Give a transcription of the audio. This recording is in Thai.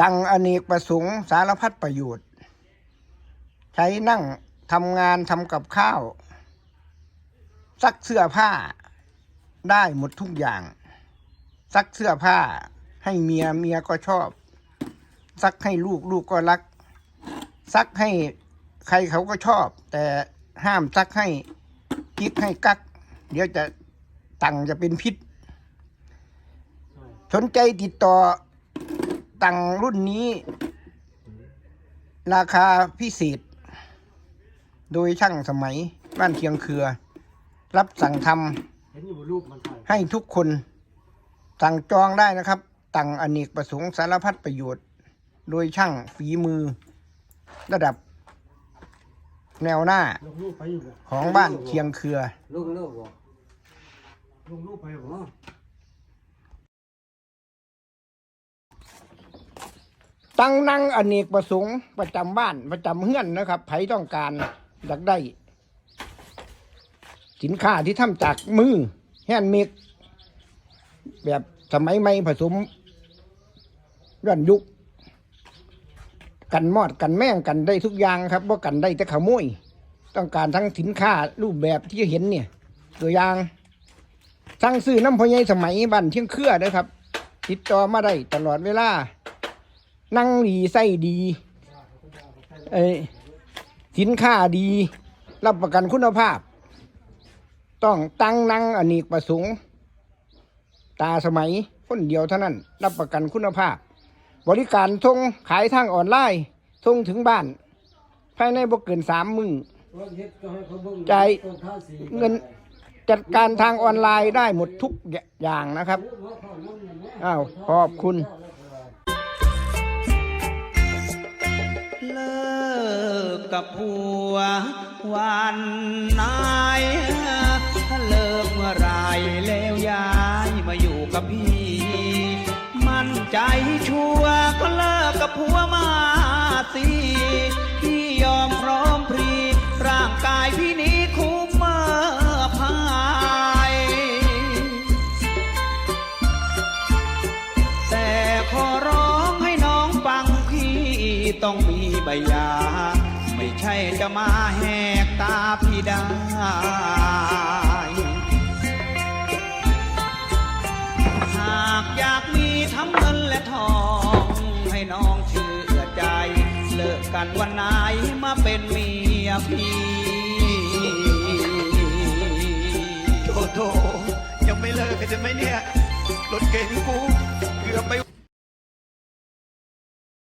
ตั้งอเนกประสงค์สารพัดประโยชน์ ใช้นั่งทำงานทำกับข้าว ซักเสื้อผ้าได้หมดทุกอย่าง ซักเสื้อผ้าให้เมียเมียก็ชอบ ซักให้ลูกลูกก็รัก ซักให้ใครเขาก็ชอบ แต่ห้ามซักให้กิ๊กให้กัก เดี๋ยวจะตังจะเป็นพิษ สนใจติดต่อตังรุ่นนี้ ราคาพิเศษ โดยช่างสมัยบ้านเคียงเครือ รับสั่งทำให้ทุกคน สั่งจองได้นะครับ ตังอเนกประสงค์สารพัดประโยชน์ โดยช่างฝีมือ ระดับ แนวหน้าของบ้านเคียงเครือ ลูกลูกบอกลงรูปไปบอ๋อ ตั้งนั่งอเนกประสงค์ประจำบ้านประจำเฮือนนะครับไผต้องการอยากได้ สินค้าที่ทำจากมือแฮนด์เมดแบบสมัยใหม่ผสมย้อนยุค กันมอดกันแม่งกันได้ทุกอย่างครับว่ากันได้แต่ขโมยต้องการทั้งสินค้ารูปแบบที่เห็นเนี่ย ตัวอย่างสั่งซื้อน้ำพอใหญสมัยบ้นเชียงเครือนะครับ ติดต่อมาได้ตลอดเวลา นั่งดีไส้ดีเอสินค้าดี รับประกันคุณภาพ ต้องตั้งนั่งอเนกประสงค์ตาสมัยคนเดียวเท่านั้น รับประกันคุณภาพ บริการส่งขายทางออนไลน์ส่งถึงบ้าน ภายในบ่เกินสามมือรถเฮ็ดก็ใจ่ายเงินจัดการทางออนไลน์ได้หมดทุกอย่างนะครับ อ้าว ขอบคุณ กับผัววันนถ้าเลิกเมื่อไรแล้วย้ายมาอยู่กับพี่ มั่นใจชัวร์ก็เลิกกับผัวมาสิพี่ยอมพร้อมพรีร่างกายพี่นี้คุ้มเมื่อพายแต่ขอร้องให้น้องฟังพี่ต้องมีใบยา ไม่ใช่จะมาแหกตาพี่ได้ หากอยากมีทั้งเงินและทอง ให้น้องเชื่อใจ เลิกกันวันไหนมาเป็นเมียพี่โถโถยังไม่เลิกกันใช่ไหมเนี่ย รถเก๋งกูเกือบไป